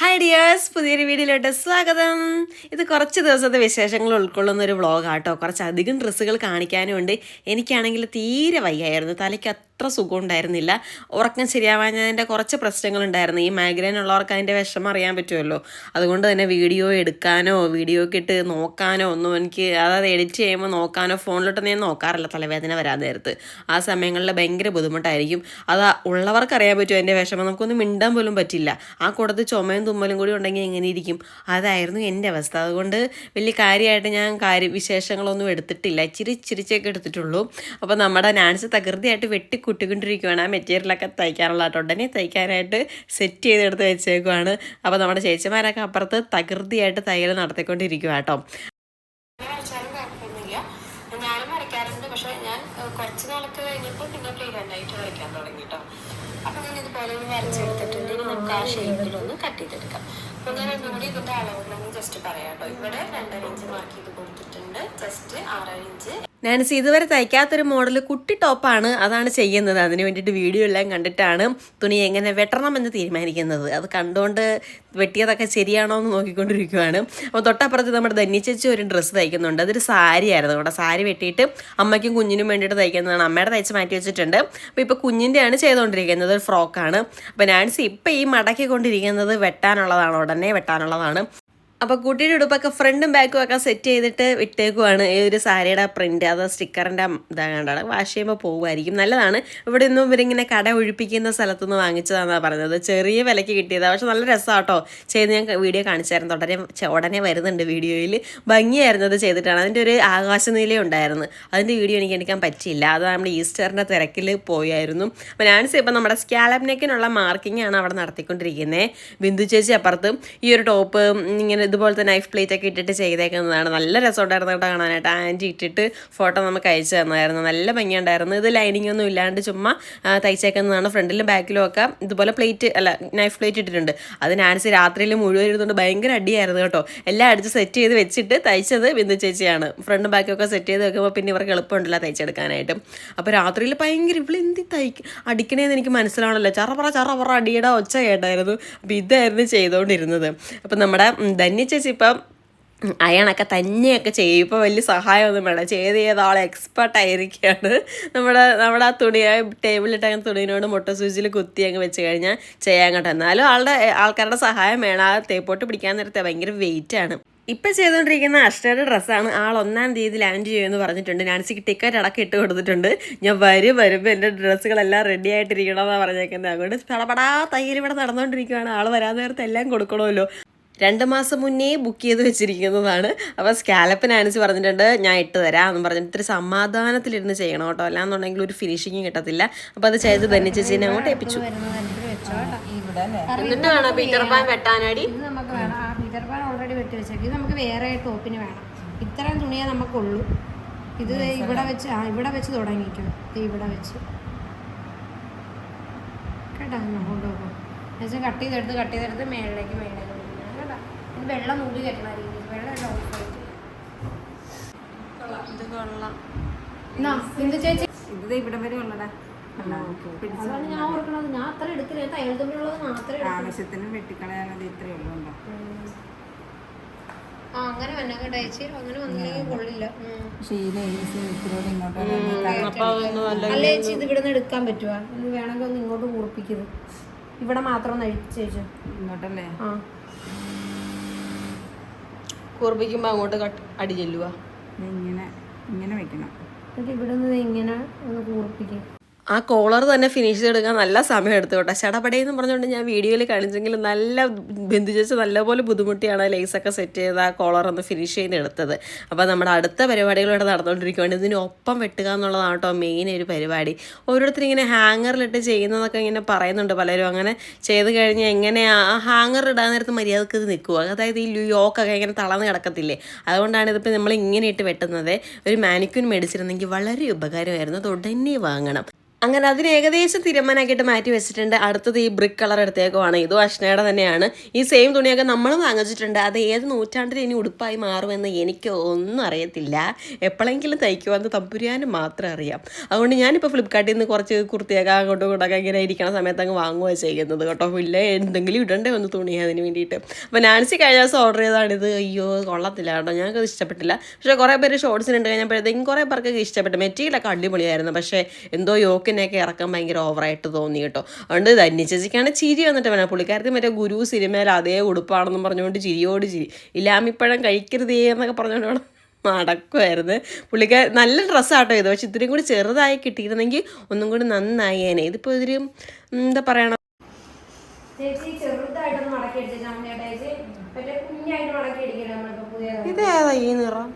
Hi dears പുതിയൊരു വീഡിയോയിലോട്ട് സ്വാഗതം. ഇത് കുറച്ച് ദിവസത്തെ വിശേഷങ്ങൾ ഉൾക്കൊള്ളുന്ന ഒരു വ്ളോഗാട്ടോ. കുറച്ച് അധികം ഡ്രസ്സുകൾ കാണിക്കാനും ഉണ്ട്. എനിക്കാണെങ്കിൽ തീരെ വയ്യായിരുന്നു. തലയ്ക്ക് അത്ര സുഖം ഉണ്ടായിരുന്നില്ല. ഉറക്കം ശരിയാവാഞ്ഞതിന്റെ കുറച്ച് പ്രശ്നങ്ങളുണ്ടായിരുന്നു ഈ മൈഗ്രെയിൻ ഉള്ളവർക്ക് അതിന്റെ വിഷമം അറിയാൻ പറ്റുമല്ലോ. അതുകൊണ്ട് തന്നെ വീഡിയോ എടുക്കാനോ വീഡിയോ ഒക്കെ ഇട്ട് നോക്കാനോ ഒന്നും എനിക്ക് അതായത് എഡിറ്റ് ചെയ്യുമ്പോൾ നോക്കാനോ ഫോണിലോട്ട് ഞാൻ നോക്കാറില്ല. തലവേദന വരാൻ നേരത്ത്. ആ സമയങ്ങളിൽ ഭയങ്കര ബുദ്ധിമുട്ടായിരിക്കും. അത് ഉള്ളവർക്ക് അറിയാൻ പറ്റുമോ? എന്റെ വിഷമം. നമുക്കൊന്നും മിണ്ടാൻ പോലും പറ്റില്ല. ആ കൂടത്ത് ചുമയും തുമ്മലും കൂടി ഉണ്ടെങ്കിൽ എങ്ങനെ ഇരിക്കും? അതായിരുന്നു എന്റെ അവസ്ഥ. അതുകൊണ്ട് വലിയ കാര്യമായിട്ട് ഞാൻ കാര്യ വിശേഷങ്ങളൊന്നും എടുത്തിട്ടില്ല. ഇച്ചിരി ചിരിച്ചൊക്കെ എടുത്തിട്ടുള്ളൂ. അപ്പോൾ നമ്മുടെ നാൻസ് തകൃതിയായിട്ട് വെട്ടിക്കുട്ടിക്കൊണ്ടിരിക്കുകയാണ് ആ മെറ്റീരിയലൊക്കെ തയ്ക്കാനുള്ള ഉടനെ തയ്ക്കാനായിട്ട് സെറ്റ് ചെയ്തെടുത്ത് വെച്ചേക്കുവാണ്. അപ്പോൾ നമ്മുടെ ചേച്ചിമാരൊക്കെ അപ്പുറത്ത് തകൃതിയായിട്ട് തയ്യൽ നടത്തിക്കൊണ്ടിരിക്കുക കേട്ടോ. ഇതിന്റെ അളവുകളൊന്ന് ജസ്റ്റ് പറയാം കേട്ടോ ഇവിടെ രണ്ടര ഇഞ്ച് മാർക്ക് ചെയ്ത് കൊടുത്തിട്ടുണ്ട്. ജസ്റ്റ് ആറര ഇഞ്ച് നാൻസി ഇതുവരെ തയ്ക്കാത്തൊരു മോഡൽ കുട്ടി ടോപ്പാണ് അതാണ് ചെയ്യുന്നത്. അതിന് വേണ്ടിയിട്ട് വീഡിയോ എല്ലാം കണ്ടിട്ടാണ് തുണി എങ്ങനെ വെട്ടണമെന്ന് തീരുമാനിക്കുന്നത്. അത് കണ്ടുകൊണ്ട് വെട്ടിയതൊക്കെ ശരിയാണോ എന്ന് നോക്കിക്കൊണ്ടിരിക്കുകയാണ് അപ്പോൾ തൊട്ടപ്പുറത്ത് നമ്മുടെ ധന്യച്ചേച്ചി ഒരു ഡ്രസ്സ് തയ്ക്കുന്നുണ്ട്. അതൊരു സാരി ആയിരുന്നു. അവിടെ സാരി വെട്ടിയിട്ട് അമ്മയ്ക്കും കുഞ്ഞിനും വേണ്ടിയിട്ട് തയ്ക്കുന്നതാണ്. അമ്മയുടെ തയ്ച്ച് മാറ്റി വെച്ചിട്ടുണ്ട്. അപ്പോൾ ഇപ്പോൾ കുഞ്ഞിന്റെയാണ് ചെയ്തുകൊണ്ടിരിക്കുന്നത് ഒരു ഫ്രോക്കാണ്. അപ്പോൾ നാൻസി ഇപ്പോൾ ഈ മടക്കിക്കൊണ്ടിരിക്കുന്നത് വെട്ടാനുള്ളതാണ്. ഉടനെ വെട്ടാനുള്ളതാണ്. അപ്പോൾ കുട്ടിയുടെ ഉടുപ്പൊക്കെ ഫ്രണ്ടും ബാക്കും ഒക്കെ സെറ്റ് ചെയ്തിട്ട് വിട്ടേക്കുവാണ് ഈ ഒരു സാരിയുടെ പ്രിന്റ് അത് സ്റ്റിക്കറിന്റെ ഇതാകണ്ടാണ് വാഷ് ചെയ്യുമ്പോൾ പോകുമായിരിക്കും നല്ലതാണ്. ഇവിടെ നിന്നും ഇവരിങ്ങനെ കട ഒഴിപ്പിക്കുന്ന സ്ഥലത്തു നിന്ന് വാങ്ങിച്ചതാണെന്നാണ് പറഞ്ഞത്. ചെറിയ വിലയ്ക്ക് കിട്ടിയതാണ് പക്ഷെ നല്ല രസമാട്ടോ ചെയ്ത് ഞാൻ വീഡിയോ കാണിച്ചായിരുന്നു. ചെ- ഉടനെ വരുന്നുണ്ട് വീഡിയോയിൽ ഭംഗിയായിരുന്നു അത് ചെയ്തിട്ടാണ്. അതിന്റെ ഒരു ആകാശനീല ഉണ്ടായിരുന്നു. അതിന്റെ വീഡിയോ എനിക്ക് എടുക്കാൻ പറ്റിയില്ല. അത് നമ്മുടെ ഈസ്റ്ററിന്റെ തിരക്കിൽ പോയായിരുന്നു. അപ്പോൾ ഞാൻ ഇപ്പം നമ്മുടെ സ്കാലപ്പ് നെക്കിനുള്ള മാർക്കിംഗ് ആണ് അവിടെ നടത്തിക്കൊണ്ടിരിക്കുന്നത് ബിന്ദു ചേച്ചി അപ്പുറത്തും ഈ ഒരു ടോപ്പ് ഇങ്ങനെ ഇതുപോലത്തെ നൈഫ് പ്ലേറ്റ് ഒക്കെ ഇട്ടിട്ട് ചെയ്തേക്കുന്നതാണ്. നല്ല രസമുണ്ടായിരുന്നു കേട്ടോ കാണാനായിട്ട്. ആന്റി ഇട്ടിട്ട് ഫോട്ടോ നമുക്ക് അയച്ചു തന്നായിരുന്നു. നല്ല ഭംഗിയുണ്ടായിരുന്നു. ഇത് ലൈനിങ് ഒന്നും ഇല്ലാണ്ട് ചുമ്മാ തയ്ച്ചേക്കുന്നതാണ്. ഫ്രണ്ടിലും ബാക്കിലും ഒക്കെ ഇതുപോലെ പ്ലേറ്റ് അല്ല നൈഫ് പ്ലേറ്റ് ഇട്ടിട്ടുണ്ട്. അത് നാൻസി രാത്രിയിൽ മുഴുവൻ ഇരുന്നുകൊണ്ട് ഭയങ്കര അടിയായിരുന്നു കേട്ടോ. എല്ലാം അടിച്ച് സെറ്റ് ചെയ്ത് വെച്ചിട്ട് തയ്ച്ചത് ബിന്ദു ചേച്ചിയാണ്. ഫ്രണ്ടും ബാക്കും ഒക്കെ സെറ്റ് ചെയ്ത് വെക്കുമ്പോൾ പിന്നെ ഇവർക്ക് എളുപ്പമുണ്ടല്ലോ തയ്ച്ചെടുക്കാനായിട്ട്. അപ്പോൾ രാത്രിയിൽ ഭയങ്കര ഇവിടെ എന്തി തയ്ക്ക അടിക്കണേന്ന് എനിക്ക് മനസ്സിലാവണല്ലോ. ചറപറ ചറപറ അടിയുടെ ഒച്ച കേട്ടായിരുന്നു. അപ്പോൾ ഇതായിരുന്നു ചെയ്തുകൊണ്ടിരുന്നത് അപ്പോൾ നമ്മുടെ ഉം, ധന്യ ചേച്ചി ഇപ്പം ഉം, അയണൊക്കെ തന്നെയൊക്കെ ചെയ്യും. ഇപ്പോൾ വലിയ സഹായമൊന്നും വേണ്ട. ചെയ്ത് ചെയ്ത ആൾ എക്സ്പെർട്ട് ആയിരിക്കുകയാണ്. നമ്മുടെ നമ്മുടെ ആ തുണി ആ ടേബിളിലിട്ട് അങ്ങനെ തുണീനോട് മുട്ട സൂചിയിൽ കുത്തി അങ്ങ് വെച്ച് കഴിഞ്ഞാൽ ചെയ്യാൻ കേട്ടോ എന്നാലും ആളുടെ ആൾക്കാരുടെ സഹായം വേണം. ആ തേപ്പോട്ട് പിടിക്കാൻ നേരത്തെ ഭയങ്കര വെയിറ്റ് ആണ്. ഇപ്പം ചെയ്തുകൊണ്ടിരിക്കുന്ന അഷ്ടയുടെ ഡ്രസ്സാണ് ആൾ ഒന്നാം തീയതി ലാൻഡ് ചെയ്യുമെന്ന് പറഞ്ഞിട്ടുണ്ട്. നാൻസിക്ക് ടിക്കറ്റ് അടക്കം ഇട്ട് കൊടുത്തിട്ടുണ്ട്. ഞാൻ വരും വരുമ്പോൾ എന്റെ ഡ്രസ്സുകളെല്ലാം റെഡി ആയിട്ടിരിക്കണമെന്നാണ് പറഞ്ഞേക്കുന്നത്. അതുകൊണ്ട് പടപടാ തയ്യൽ ഇവിടെ നടന്നുകൊണ്ടിരിക്കുകയാണ് ആൾ വരാൻ നേരത്തെ എല്ലാം കൊടുക്കണമല്ലോ. രണ്ട് മാസം മുന്നേ ബുക്ക് ചെയ്ത് വെച്ചിരിക്കുന്നതാണ്. അപ്പോൾ സ്കാലപ്പൻ അനുസരിച്ച് പറഞ്ഞിട്ടുണ്ട് ഞാൻ ഇട്ട് തരാം എന്ന് പറഞ്ഞിട്ട് ഇത്തിരി സമാധാനത്തിലിരുന്ന് ചെയ്യണം കേട്ടോ. അല്ലാന്നുണ്ടെങ്കിൽ ഒരു ഫിനിഷിങ് കിട്ടത്തില്ല. അപ്പോൾ അത് ചെയ്ത് തന്നെ ചേച്ചീനെ അങ്ങോട്ട് ഏൽപ്പിച്ചു. എന്നിട്ട് വേണം പീറ്റർ പാൻ വെട്ടാനടി? ഇത് നമുക്ക് വേണം. ആ പീറ്റർ പാൻ ഓൾറെഡി വെട്ടി വെച്ചേക്ക്. നമുക്ക് വേറെ ടോപ്പിന് വേണം. ഇത്രയും തുണിയേ നമുക്കുള്ളൂ. ഇത് ഇവിടെ വെച്ച് ആ ഇവിടെ വെച്ച് തുടങ്ങിക്കും. ഇത് ഇവിടെ വെച്ച്. കേട്ടോ കൊണ്ടുപോകും എന്നുവെച്ചാൽ കട്ട് ചെയ്തെടുത്ത് കട്ട് ചെയ്തെടുത്ത് മേളിലേക്ക് മേളിലേക്ക് വെള്ളം നൂൽ കെട്ടണ രീതിയിൽ. വെള്ളം ഓഫ് ആയിട്ട് ഇത് കൊള്ളാം. എന്നാ എന്ത് ചേച്ചി? ഇത് ഇവിടെ വരെ ഉള്ളടാ അതാണ് ഞാൻ ഓർക്കണത്. ഞാൻ അത്ര എടുക്കില്ല തയ്യൽ തുമ്പിലുള്ളത് മാത്രമേ എടുക്കൂ. ആവശ്യത്തിന് വെട്ടിക്കളയാനത് ഇത്രയേ ഉള്ളൂ ഉണ്ടോ അങ്ങനെ വന്നെ കേട്ടോ. ചേച്ചി അങ്ങനെ വന്നില്ലെങ്കിൽ കൊള്ളില്ല. അല്ല ചേച്ചി ഇത് ഇവിടെ നിന്ന് എടുക്കാൻ പറ്റുമോ ഇത് വേണമെങ്കിൽ ഒന്ന് ഇങ്ങോട്ട് കൂർപ്പിക്കുന്നത് ഇവിടെ മാത്രം ഒന്ന് അഴിച്ച് ചേച്ചി. ഇങ്ങോട്ടല്ലേ? ആ. കുറിപ്പിക്കുമ്പോൾ അങ്ങോട്ട് കട്ട് അടി ചെല്ലുക ഇങ്ങനെ ഇങ്ങനെ വെക്കണം. എന്നിട്ട് ഇവിടെ നിന്ന് ഇങ്ങനെ ഒന്ന് കൂർപ്പിക്കും ആ കോളർ തന്നെ ഫിനിഷ് ചെയ്തെടുക്കാൻ നല്ല സമയം എടുത്തു കേട്ടോ. ചടപടയെന്ന് പറഞ്ഞുകൊണ്ട് ഞാൻ വീഡിയോയിൽ കാണിച്ചെങ്കിൽ നല്ല ബന്ധുചേച്ച് നല്ലപോലെ ബുദ്ധിമുട്ടിയാണ് ലേസൊക്കെ സെറ്റ് ചെയ്ത് ആ കോളർ ഒന്ന് ഫിനിഷ് ചെയ്ത് എടുത്തത് അപ്പോൾ നമ്മുടെ അടുത്ത പരിപാടികളിവിടെ നടന്നുകൊണ്ടിരിക്കുകയാണ് ഇതിനൊപ്പം വെട്ടുക എന്നുള്ളതാണ് കേട്ടോ മെയിൻ ഒരു പരിപാടി. ഓരോരുത്തർ ഇങ്ങനെ ഹാങ്ങറിലിട്ട് ചെയ്യുന്നതൊക്കെ ഇങ്ങനെ പറയുന്നുണ്ട് പലരും. അങ്ങനെ ചെയ്ത് കഴിഞ്ഞാൽ എങ്ങനെ ആ ഹാങ്ങർ ഇടാൻ നേരത്ത് മര്യാദയ്ക്ക് ഇത് നിൽക്കുക. അതായത് ഈ യോക്കൊക്കെ ഇങ്ങനെ തളർന്ന് കിടക്കത്തില്ലേ? അതുകൊണ്ടാണ് ഇതിപ്പോൾ നമ്മൾ ഇങ്ങനെ ഇട്ട് വെട്ടുന്നത്. ഒരു മാനിക്യൂൻ മേടിച്ചിരുന്നെങ്കിൽ വളരെ ഉപകാരമായിരുന്നു. അത് ഉടനെ വാങ്ങണം. അങ്ങനെ അതിന് ഏകദേശം തീരുമാനമാക്കിയിട്ട് മാറ്റി വെച്ചിട്ടുണ്ട്. അടുത്തത് ഈ ബ്രിക്ക് കളർ എടുത്തേക്കുവാണ്. ഇതും അഷ്നയുടെ തന്നെയാണ്. ഈ സെയിം തുണിയൊക്കെ നമ്മൾ വാങ്ങിച്ചിട്ടുണ്ട്. അത് ഏത് നൂറ്റാണ്ടിൽ ഇനി ഉടുപ്പായി മാറുമെന്ന് എനിക്ക് ഒന്നും അറിയത്തില്ല. എപ്പോഴെങ്കിലും തയ്ക്കുവാന്ന് തമ്പുരാനും മാത്രം അറിയാം. അതുകൊണ്ട് ഞാനിപ്പോൾ ഫ്ലിപ്കാർട്ടിൽ നിന്ന് കുറച്ച് കുർത്തിയൊക്കെ അങ്ങോട്ടും ഇങ്ങോട്ടൊക്കെ ഇങ്ങനെ ഇരിക്കണ സമയത്ത് അങ്ങ് വാങ്ങുക ചെയ്യുന്നത് കേട്ടോ. ഇല്ല? എന്തെങ്കിലും ഇടണ്ടേ ഒന്ന് തുണി അതിന് വേണ്ടിയിട്ട്. അപ്പോൾ നാൻസി കഴിഞ്ഞ ദിവസം ഓർഡർ ചെയ്താണിത് അയ്യോ കൊള്ളത്തില്ല കേട്ടോ. ഞങ്ങൾക്കത് ഇഷ്ടപ്പെട്ടില്ല. പക്ഷേ കുറേ പേര് ഷോർട്സിനുണ്ട് കഴിഞ്ഞപ്പോഴത്തേക്കും കുറേ പേർക്കൊക്കെ ഇഷ്ടപ്പെട്ടു. മെറ്റീരിയലൊക്കെ അടിപൊളിയായിരുന്നു. പക്ഷേ എന്തോ യോക്കിനെയൊക്കെ ഇറക്കാൻ ഭയങ്കര ഓവറായിട്ട് തോന്നി കേട്ടോ. അതുകൊണ്ട് ധന്യചേച്ചിക്കാണ് ചിരി വന്നിട്ട് വേണം പുള്ളിക്കാരത്തി മറ്റേ ഗുരു സിനിമയിൽ അതേ ഉടുപ്പാണെന്നും പറഞ്ഞുകൊണ്ട് ചിരിയോട് ചിരി. ഇലാമിപ്പഴം കഴിക്കരുതേ എന്നൊക്കെ പറഞ്ഞുകൊണ്ട് നടക്കുമായിരുന്നു പുള്ളിക്കാർ നല്ല ഡ്രസ്സാട്ടോ ഇത്. പക്ഷെ ഇത്രയും കൂടി ചെറുതായി കിട്ടിയിരുന്നെങ്കിൽ ഒന്നും കൂടി നന്നായേനെ ഇതിപ്പോൾ ഇതൊരു എന്താ പറയണ? ചേച്ചി ചെറുതായിട്ടൊന്ന് മടക്കി മറ്റേ കുഞ്ഞായിട്ട് മടക്കി അടിക്കില്ല നമ്മളിപ്പോ പുതിയ ഇതേതാ ഈ നിറം?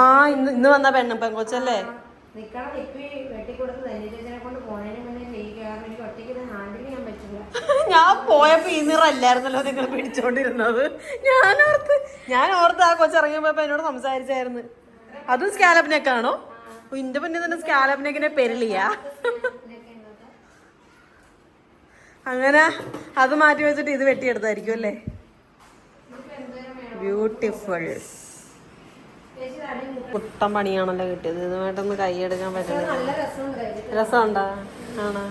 ആ ഇന്ന് ഇന്ന് വന്ന പെണ്ണ് പെങ്കോച്ചല്ലേ ഞാൻ പോയപ്പോ ഈ നിറല്ലായിരുന്നല്ലോ നിങ്ങൾ പിടിച്ചോണ്ടിരുന്നത്. ഞാൻ ഓർത്ത് ഞാൻ ഓർത്ത് ആ കൊച്ചിറങ്ങിയപ്പോ എന്നോട് സംസാരിച്ചായിരുന്നു. അതും സ്കാലപ്പ് നെക്കാണോ ഇന്റെ പിന്നെ തന്നെ സ്കാലപ്പ് നെക്കിനെ പെരളിയാ അങ്ങനെ അത് മാറ്റി വെച്ചിട്ട് ഇത് വെട്ടിയെടുത്തായിരിക്കും അല്ലേ? ബ്യൂട്ടിഫുൾ പണിയാണല്ലോ കിട്ടിയത്. ഇതുമായിട്ടൊന്ന് കൈയെടുക്കാൻ പറ്റുന്നത് രസമുണ്ടാ? ആണോ?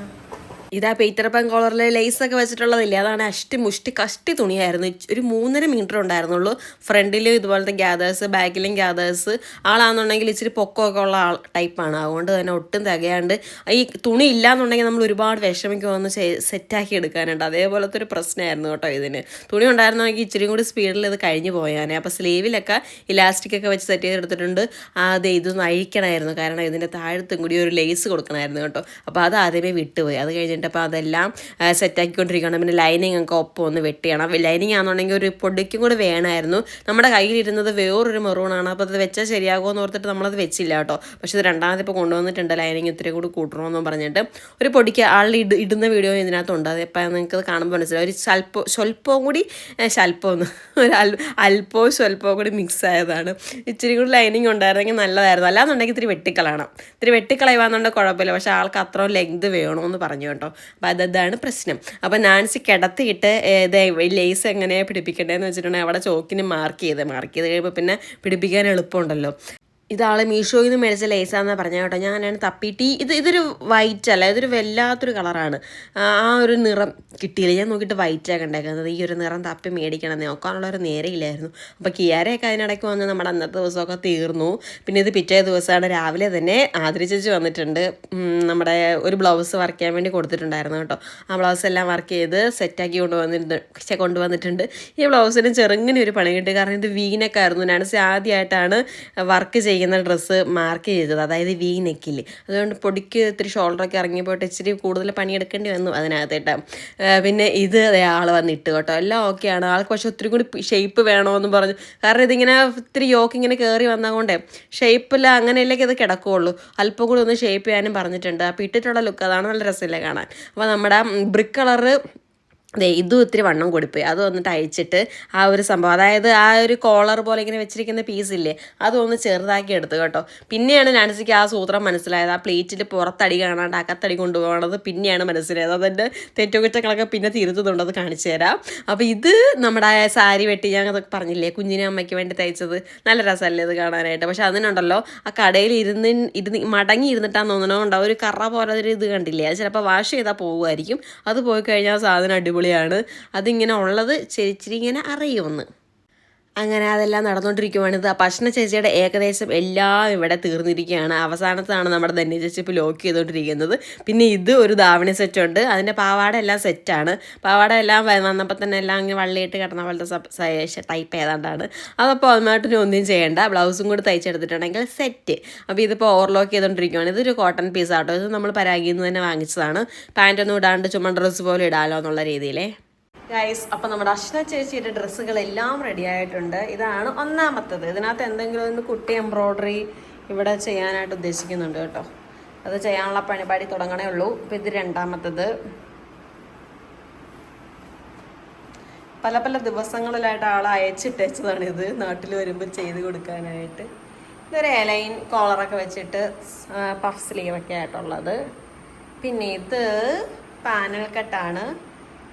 ഇതാ പീറ്റർ പാൻ കോളറിൽ ലേസ് ഒക്കെ വെച്ചിട്ടുള്ളതില്ലേ? അതാണ് അഷ്ടി മുഷ്ടി കഷ്ടി തുണിയായിരുന്നു. ഒരു മൂന്നര മീറ്റർ ഉണ്ടായിരുന്നുള്ളൂ. ഫ്രണ്ടിലും ഇതുപോലത്തെ ഗ്യാദേഴ്സ് ബാക്കിലും ഗ്യാദേഴ്സ് ആളാണെന്നുണ്ടെങ്കിൽ ഇച്ചിരി പൊക്കമൊക്കെ ഉള്ള ആൾ ടൈപ്പാണ് അതുകൊണ്ട് തന്നെ ഒട്ടും തികയാണ്ട്. ഈ തുണി ഇല്ലാന്നുണ്ടെങ്കിൽ നമ്മൾ ഒരുപാട് വിഷമിക്കുമെന്ന് സെറ്റാക്കി എടുക്കാനുണ്ട് അതേപോലത്തെ ഒരു പ്രശ്നമായിരുന്നു കേട്ടോ ഇതിന്. തുണി ഉണ്ടായിരുന്നെങ്കിൽ ഇച്ചിരി കൂടി സ്പീഡിൽ ഇത് കഴിഞ്ഞു പോയാനെ. അപ്പോൾ സ്ലീവിലൊക്കെ ഇലാസ്റ്റിക് ഒക്കെ വെച്ച് സെറ്റ് ചെയ്തെടുത്തിട്ടുണ്ട്. അത് ഇതൊന്ന് അഴിക്കണമായിരുന്നു കാരണം ഇതിന്റെ താഴത്തും കൂടി ഒരു ലേസ് കൊടുക്കണമായിരുന്നു കേട്ടോ. അപ്പോൾ അത് ആദ്യമേ വിട്ടുപോയി. അത് കഴിഞ്ഞിട്ട് അപ്പോൾ അതെല്ലാം സെറ്റാക്കിക്കൊണ്ടിരിക്കണം പിന്നെ ലൈനിങ് ഒക്കെ ഒപ്പം ഒന്ന് വെട്ടിയണം. ലൈനിങ് ആണെന്നുണ്ടെങ്കിൽ ഒരു പൊടിക്കും കൂടി വേണമായിരുന്നു. നമ്മുടെ കയ്യിലിരുന്നത് വേറൊരു മെറൂണാണ് അപ്പോൾ അത് വെച്ചാൽ ശരിയാകുമോ എന്ന് ഓർത്തിട്ട് നമ്മളത് വെച്ചില്ല കേട്ടോ. പക്ഷേ ഇത് രണ്ടാമത് ഇപ്പോൾ കൊണ്ടുവന്നിട്ടുണ്ട്. ലൈനിങ് ഇത്തിരി കൂടി കൂട്ടണമെന്നും പറഞ്ഞിട്ട്. ഒരു പൊടിക്ക് ആളിൽ ഇട് ഇടുന്ന വീഡിയോ ഇതിനകത്തുണ്ട്. അത് ഇപ്പം നിങ്ങൾക്ക് കാണുമ്പോൾ മനസ്സിലാവും. ഒരു സ്വൽപ്പം സ്വല്പവും കൂടി ശൽപ്പമെന്ന് ഒരു അൽ അല്പവും സ്വൽപ്പവും കൂടി മിക്സ് ആയതാണ് ഇച്ചിരി കൂടി ലൈനിങ് ഉണ്ടായിരുന്നെങ്കിൽ നല്ലതായിരുന്നു. അല്ലാന്നുണ്ടെങ്കിൽ ഇത്തിരി വെട്ടിക്കളയണം. ഇത്തിരി വെട്ടിക്കളയുവാന്നുണ്ടെങ്കിൽ കുഴപ്പമില്ല. പക്ഷേ ആൾക്ക് അത്രയും ലെങ്ത് വേണമെന്ന് പറഞ്ഞു കേട്ടോ. അപ്പോൾ അതതാണ് പ്രശ്നം. അപ്പോൾ നാൻസി കിടത്തിയിട്ട് ഇത് ലേസ് എങ്ങനെ പിടിപ്പിക്കേണ്ടതെന്ന് വെച്ചിട്ടുണ്ടെങ്കിൽ അവിടെ ചോക്കിന് മാർക്ക് ചെയ്ത് മാർക്ക് ചെയ്ത് കഴിയുമ്പോൾ പിന്നെ പിടിപ്പിക്കാൻ എളുപ്പമുണ്ടല്ലോ. ഇതാൾ മീഷോയിൽ നിന്ന് മേടിച്ച ലേസാന്നാണ് പറഞ്ഞ കേട്ടോ. ഞാനാണ് തപ്പിയിട്ട് ഇത് ഇതൊരു വൈറ്റ് അല്ല ഇതൊരു വല്ലാത്തൊരു കളറാണ് ആ ഒരു നിറം കിട്ടിയില്ല. ഞാൻ നോക്കിയിട്ട് വൈറ്റാണ് കണ്ടേക്കുന്നത്. ഈ ഒരു നിറം തപ്പി മേടിക്കണം നോക്കാനുള്ള ഒരു നേരെയില്ലായിരുന്നു അപ്പോൾ കിയാരയൊക്കെ അതിനിടയ്ക്ക് വന്ന് നമ്മുടെ അന്നത്തെ ദിവസമൊക്കെ തീർന്നു. പിന്നെ ഇത് പിറ്റേ ദിവസമാണ് രാവിലെ തന്നെ ആദരിച്ചു വന്നിട്ടുണ്ട്. നമ്മുടെ ഒരു ബ്ലൗസ് വർക്ക് ചെയ്യാൻ വേണ്ടി കൊടുത്തിട്ടുണ്ടായിരുന്നു കേട്ടോ. ആ ബ്ലൗസ് എല്ലാം വർക്ക് ചെയ്ത് സെറ്റാക്കി കൊണ്ടുവന്നിരുന്നു പക്ഷേ കൊണ്ടുവന്നിട്ടുണ്ട്. ഈ ബ്ലൗസിന് ചെറുങ്ങനെ ഒരു പണി കിട്ടി കാരണം ഇത് വീനൊക്കെ ആയിരുന്നു നാൻസി ആദ്യമായിട്ടാണ് വർക്ക് ചെയ്യുന്ന ഡ്രസ്സ് മാർക്ക് ചെയ്തത് അതായത് വി നെക്കിൽ അതുകൊണ്ട് പൊടിക്ക് ഇത്തിരി ഷോൾഡറൊക്കെ ഇറങ്ങിപ്പോയിട്ട് ഇച്ചിരി കൂടുതൽ പണിയെടുക്കേണ്ടി വന്നു അതിനകത്തേട്ട. പിന്നെ ഇത് ആൾ വന്നിട്ട് കേട്ടോ. എല്ലാം ഓക്കെയാണ് ആൾക്ക് പക്ഷെ ഒത്തിരി കൂടി ഷേപ്പ് വേണമെന്ന് പറഞ്ഞു. കാരണം ഇതിങ്ങനെ ഇത്തിരി യോക്ക് ഇങ്ങനെ കയറി വന്നതുകൊണ്ടേ ഷേപ്പില്ല അങ്ങനെയല്ലേ ഇത് കിടക്കുകയുള്ളൂ അല്പം കൂടി ഒന്ന് ഷേപ്പ് ചെയ്യാനും പറഞ്ഞിട്ടുണ്ട്. അപ്പോൾ ഇട്ടിട്ടുള്ള ലുക്ക് അതാണ് നല്ല രസമില്ല കാണാൻ. അപ്പോൾ നമ്മുടെ ബ്രിക്ക് കളറ് ദേ ഇതും ഇത്തിരി വണ്ണം കൊടുപ്പോയി. അത് വന്നിട്ട് അയച്ചിട്ട് ആ ഒരു സംഭവം അതായത് ആ ഒരു കോളർ പോലെ ഇങ്ങനെ വെച്ചിരിക്കുന്ന പീസ് പീസില്ലേ അതൊന്ന് ചെറുതാക്കി എടുത്തു കേട്ടോ. പിന്നെയാണ് നാൻസിക്ക് ആ സൂത്രം മനസ്സിലായത്. ആ പ്ലേറ്റിൽ പുറത്തടി കാണാണ്ട് അകത്തടി കൊണ്ടുപോകണത് പിന്നെയാണ് മനസ്സിലായത്. അതെന്റെ തെറ്റുകുറ്റങ്ങളൊക്കെ പിന്നെ തിരുത്തുന്നുണ്ട്. അത് കാണിച്ചു തരാം. അപ്പോൾ ഇത് നമ്മുടെ സാരി വെട്ടി ഞാൻ അതൊക്കെ പറഞ്ഞില്ലേ കുഞ്ഞിനെ അമ്മയ്ക്ക് വേണ്ടി തയ്ച്ചത്. നല്ല രസമല്ലേ ഇത് കാണാനായിട്ട്. പക്ഷെ അതിനുണ്ടല്ലോ ആ കടയിൽ ഇരുന്ന് ഇരുന്ന് മടങ്ങി ഇരുന്നിട്ടാന്ന് ഉണ്ടാവും ഒരു കറ പോലെ ഒരു ഇത് കണ്ടില്ലേ? അത് ചിലപ്പോൾ വാഷ് ചെയ്താൽ പോകുമായിരിക്കും അത് പോയി കഴിഞ്ഞാൽ സാധനം അടിപൊളിയാണ്. അതിങ്ങനെ ഉള്ളത് ചെരിച്ചിരി ഇങ്ങനെ അറിയുമെന്ന്. അങ്ങനെ അതെല്ലാം നടന്നുകൊണ്ടിരിക്കുവാണ് ഇത് ഭക്ഷണ ചേച്ചിയുടെ ഏകദേശം എല്ലാം ഇവിടെ തീർന്നിരിക്കുകയാണ്. അവസാനത്താണ് നമ്മുടെ ധന്യ ചേച്ചി ഇപ്പോൾ ലോക്ക് ചെയ്തുകൊണ്ടിരിക്കുന്നത് പിന്നെ ഇത് ഒരു ധാവണി സെറ്റ് ഉണ്ട്. അതിന്റെ പാവാട എല്ലാം സെറ്റാണ് പാവാട എല്ലാം വന്നപ്പോൾ തന്നെ എല്ലാം ഇങ്ങനെ വള്ളിയിട്ട് കിടന്ന പോലത്തെ ടൈപ്പ് ഏതാണ്ടാണ്. അതപ്പോൾ അതുമായിട്ട് ഒന്നും ചെയ്യേണ്ട. ബ്ലൗസും കൂടി തയ്ച്ചെടുത്തിട്ടുണ്ടെങ്കിൽ സെറ്റ് അപ്പോൾ ഇതിപ്പോൾ ഓവർലോക്ക് ചെയ്തുകൊണ്ടിരിക്കുകയാണ് ഇതൊരു കോട്ടൺ പീസ് ആട്ടോ. ഇത് നമ്മൾ പരാഗിയിൽ നിന്ന് തന്നെ വാങ്ങിച്ചതാണ്. പാന്റൊന്നും ഇടാണ്ട് ചുമ്മാ ഡ്രസ്സ് പോലെ ഇടാലോ എന്നുള്ള രീതിയിലേ. ഗൈസ് അപ്പം നമ്മുടെ അശ്ന ചേച്ചിയുടെ ഡ്രസ്സുകളെല്ലാം റെഡി ആയിട്ടുണ്ട്. ഇതാണ് ഒന്നാമത്തത്. ഇതിനകത്ത് എന്തെങ്കിലും ഒന്ന് കുട്ടി എംബ്രോയ്ഡറി ഇവിടെ ചെയ്യാനായിട്ട് ഉദ്ദേശിക്കുന്നുണ്ട് കേട്ടോ. അത് ചെയ്യാനുള്ള പണിപാടി തുടങ്ങണേ ഉള്ളൂ. അപ്പം ഇത് രണ്ടാമത്തത്. പല പല ദിവസങ്ങളിലായിട്ട് ആൾ ഇത്. നാട്ടിൽ വരുമ്പോൾ ചെയ്ത് കൊടുക്കാനായിട്ട്. ഇതൊരു എലൈൻ കോളറൊക്കെ വെച്ചിട്ട് പഫ് സ്ലീവൊക്കെ ആയിട്ടുള്ളത്. പിന്നെ ഇത് പാനൽ കട്ടാണ്.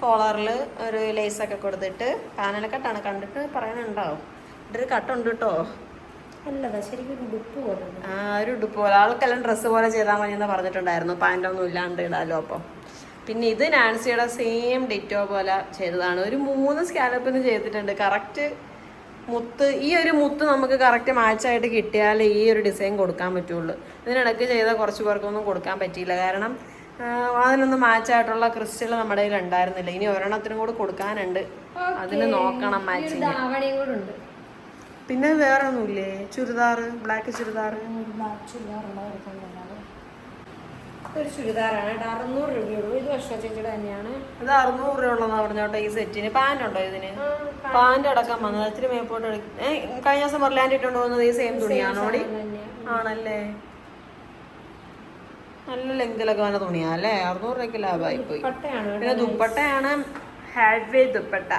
കോളറിൽ ഒരു ലേസൊക്കെ കൊടുത്തിട്ട് പാനൽ കട്ടാണ് കണ്ടിട്ട് പറയാനുണ്ടാവും. ഇതൊരു കട്ടുണ്ട് കേട്ടോ ആ ഒരു ഉടുപ്പ് പോലെ. ആൾക്കെല്ലാം ഡ്രസ്സ് പോലെ ചെയ്താൽ മതി എന്ന് പറഞ്ഞിട്ടുണ്ടായിരുന്നു. പാന്റൊന്നും ഇല്ലാണ്ട് ഇടാലോ അപ്പം. പിന്നെ ഇത് നാൻസിയുടെ സെയിം ഡിറ്റോ പോലെ ചെയ്തതാണ്. ഒരു മൂന്ന് സ്കാലപ്പിന് ചെയ്തിട്ടുണ്ട്. കറക്റ്റ് മുത്ത് ഈ ഒരു മുത്ത് നമുക്ക് കറക്റ്റ് മാച്ചായിട്ട് കിട്ടിയാലേ ഈ ഒരു ഡിസൈൻ കൊടുക്കാൻ പറ്റുള്ളൂ. ഇതിനിടയ്ക്ക് ചെയ്ത കുറച്ച് പേർക്കൊന്നും കൊടുക്കാൻ പറ്റിയില്ല. കാരണം അതിനൊന്നും മാച്ചായിട്ടുള്ള ക്രിസ്റ്റൽ നമ്മുടെ കയ്യിൽ ഉണ്ടായിരുന്നില്ല. ഇനി ഒരെണ്ണത്തിനും കൂടെ കൊടുക്കാനുണ്ട്. അതിന് നോക്കണം മാച്ചിങ് പിന്നെ വേറെ ഒന്നുമില്ലേ ചുരിദാർ. ബ്ലാക്ക് ചുരിദാർ ഒരു ചുരിദാറാണ്. അറുന്നൂറ് രൂപയുള്ളൂ. ഇത് വർഷ ചേച്ചിയുടെ തന്നെയാണ്. ഇത് അറുന്നൂറ് രൂപ ഉള്ളതാ പറഞ്ഞോട്ടെ ഈ സെറ്റിന് പാന്റ് ഉണ്ടോ ഇതിന്? പാന്റ്. അടക്കം വന്നത്. ഇത്തിരി മേപ്പോട്ട് കഴിഞ്ഞ ദിവസം മറിലാൻഡ് ഇട്ടുകൊണ്ട് പോകുന്നത് ഈ സെയിം തുണിയാണോടി? ആണല്ലേ? നല്ല ലെങ്കിലൊക്കെ വന്ന തുണിയാ അല്ലേ? അറുന്നൂറ് രൂപയ്ക്ക് ലാഭമായി പോയി. പിന്നെ ദുപ്പട്ടയാണ് ഹാൻഡ് ദുപ്പട്ട.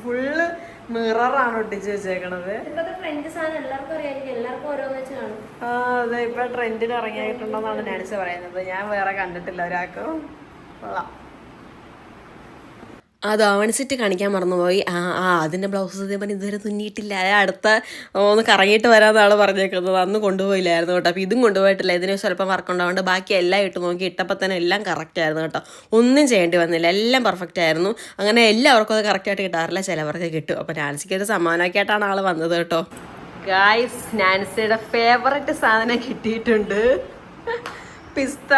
ഫുള്ള് മിററാണ് ഒട്ടിച്ച് വെച്ചേക്കണത്. അതെ ഇപ്പൊ ട്രെൻഡിന് ഇറങ്ങിയിട്ടുണ്ടെന്നാണ് ഞാൻ പറയുന്നത്. ഞാൻ വേറെ കണ്ടിട്ടില്ല ഒരാൾക്കും. കൊള്ളാം. ആ അവൻ സെറ്റ് കാണിക്കാൻ മറന്നുപോയി. ആ ആ അതിന്റെ ബ്ലൗസ് ഇതേപോലെ ഇതുവരെ തുന്നിയിട്ടില്ല. അത് അടുത്ത ഒന്ന് കറങ്ങിയിട്ട് വരാമെന്നാണ് പറഞ്ഞേക്കുന്നത്. അന്ന് കൊണ്ടുപോയില്ലായിരുന്നു കേട്ടോ. അപ്പോൾ ഇതും കൊണ്ടുപോയിട്ടില്ല. ഇതിന് സ്വല്പം വർക്ക് ഉണ്ടാവുകൊണ്ട് ബാക്കി എല്ലാം ഇട്ട് നോക്കി ഇട്ടപ്പോൾ തന്നെ എല്ലാം കറക്റ്റ് ആയിരുന്നു കേട്ടോ. ഒന്നും ചെയ്യേണ്ടി വന്നില്ല. എല്ലാം പെർഫെക്റ്റ് ആയിരുന്നു. അങ്ങനെ എല്ലാവർക്കും അത് കറക്റ്റായിട്ട് കിട്ടാറില്ല. ചിലവർക്ക് കിട്ടും. അപ്പോൾ നാൻസിക്ക് ഒരു സമ്മാനമൊക്കെയായിട്ടാണ് ആൾ വന്നത് കേട്ടോ. ഗായ്സ് നാൻസിയുടെ ഫേവററ്റ് സാധനം കിട്ടിയിട്ടുണ്ട്. പിസ്ത.